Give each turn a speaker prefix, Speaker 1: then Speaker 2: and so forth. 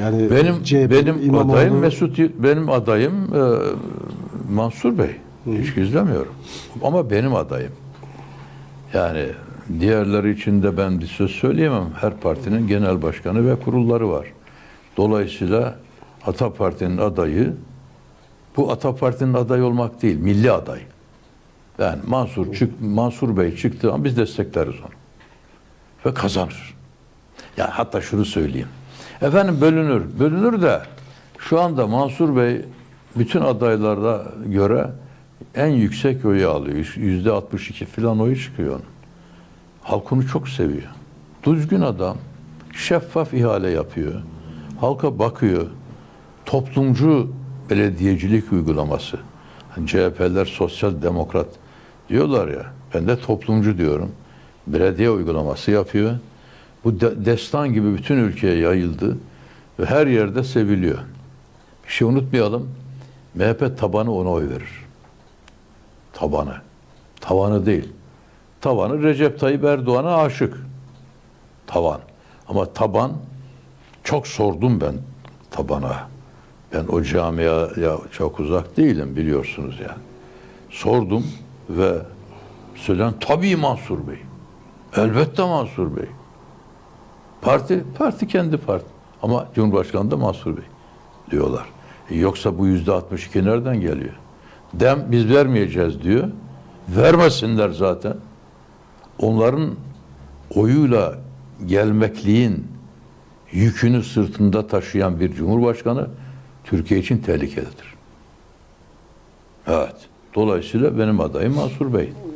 Speaker 1: Yani
Speaker 2: Benim
Speaker 1: CHP'nin
Speaker 2: benim
Speaker 1: İmamoğlu-
Speaker 2: adayım Mesut benim adayım e, Mansur Bey. Hiç gizlemiyorum. Ama benim adayım. Yani diğerleri için de ben bir söz söyleyemem. Her partinin genel başkanı ve kurulları var. Dolayısıyla Ata Parti'nin adayı bu Ata Parti'nin adayı olmak değil, milli aday. Yani Mansur çık Mansur Bey çıktığı an biz destekleriz onu. Ve kazanır. Ya hatta şunu söyleyeyim. Efendim bölünür. Bölünür de şu anda Mansur Bey bütün adaylara göre en yüksek oyu alıyor. Yüzde 62 falan oyu çıkıyor onun. Halk onu çok seviyor. Düzgün adam. Şeffaf ihale yapıyor. Halka bakıyor. Toplumcu belediyecilik uygulaması. Hani CHP'ler sosyal demokrat diyorlar ya. Ben de toplumcu diyorum. Belediye uygulaması yapıyor. Bu de- destan gibi bütün ülkeye yayıldı ve her yerde seviliyor. Bir şey unutmayalım. MHP tabanı ona oy verir. Tabanı. Tavanı değil. Tavanı Recep Tayyip Erdoğan'a aşık. Tavan. Ama taban çok sordum ben tabana. Ben o camiaya çok uzak değilim biliyorsunuz yani. Sordum ve söylen tabii Mansur Bey. Elbette Mansur Bey. Parti, parti kendi parti. Ama Cumhurbaşkanı da Mansur Bey diyorlar. E yoksa bu yüzde 62 nereden geliyor? Dem biz vermeyeceğiz diyor. Vermesinler zaten. Onların oyuyla gelmekliğin yükünü sırtında taşıyan bir cumhurbaşkanı Türkiye için tehlikelidir. Evet. Dolayısıyla benim adayım Mansur Bey.